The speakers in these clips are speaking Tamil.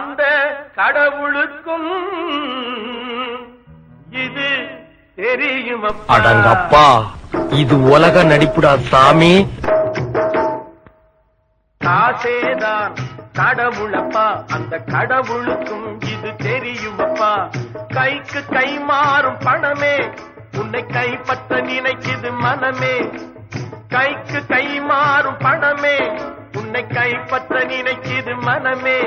அந்த கடவுளுக்கும் இது தெரியும் அடங்கப்பா இது உலக நடிப்புடா சாமி. காசேதான் கடவுளப்பா அந்த கடவுளுக்கும் இது தெரியுமப்பா கைக்கு கை மாறும் பணமே உன்னை கைப்பற்ற நினைக்குது மனமே. கைக்கு கை மாறும் பணமே கைப்பற்ற நினைக்குது மனமே.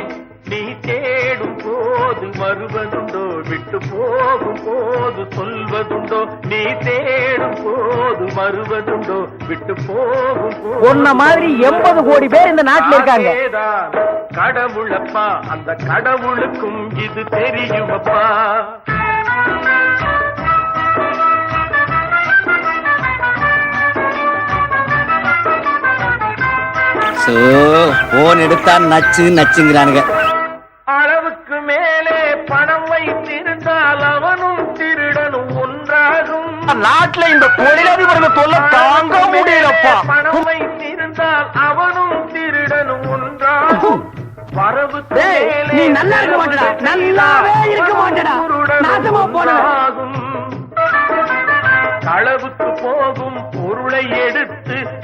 நீ தேடும் போது வருவதுண்டோ விட்டு போகும் போது சொல்வதுண்டோ. நீ தேடும் போது வருவதுண்டோ விட்டு போகும் உன்ன மாதிரி எண்பது கோடி பேர் இந்த நாட்டுல இருக்காங்க. கடவுளப்பா. அந்த கடவுளுக்கும் இது தெரியுமப்பா சோ போன் எடுத்தா நச்சு நச்சுங்கிறானுங்க அளவுக்கு மேலே பணம் வைத்திருந்தால் அவனும் திருடனும் ஒன்றாகும் நாட்டுல இந்த தொழிலதிபர்கள் தொல்லை தாங்க முடியலப்பா பணம் வைத்திருந்தால் அவனும் திருடனும் ஒன்றாகும் மேலே நீ நல்லா இருக்க மாட்டடா. நல்லாவே இருக்க மாட்டடா. நாசமா. களவுக்கு போகும்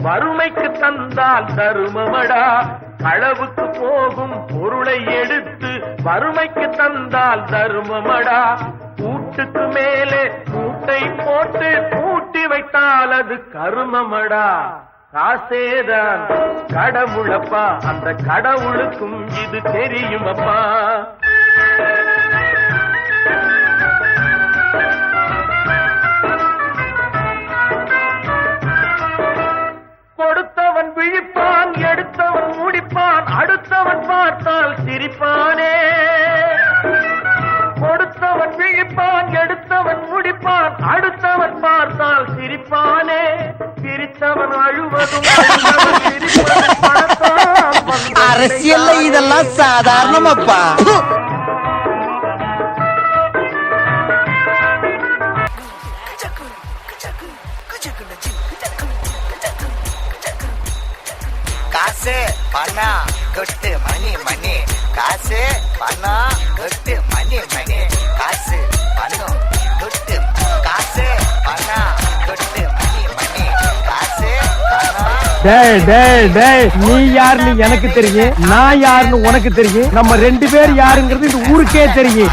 வறுமைக்கு தந்தால் தருமமடா. களவுக்கு போகும் பொருளை எடுத்து வறுமைக்கு தந்தால் தருமமடா. கூட்டுக்கு மேலே கூட்டை போட்டு கூட்டி வைத்தால் அது கருமமடா. காசேதான் கடவுளப்பா அந்த கடவுளுக்கும் இது தெரியுமப்பா. அடுத்தவன் பார்த்தால் சிரிப்பானே. சிரித்தவன் அழுவதும் அரசியல்ல இதெல்லாம் சாதாரணமாப்பா. காசு பணம் கொட்டு மணி மணி. காசு பணம் கொட்டு மணி மணி. காசு பணம். நீ யாருன்னு எனக்கு தெரியும் நான் யாருன்னு உனக்கு தெரியும். நம்ம ரெண்டு பேர் யாருங்கிறது இந்த ஊருக்கே தெரியும்.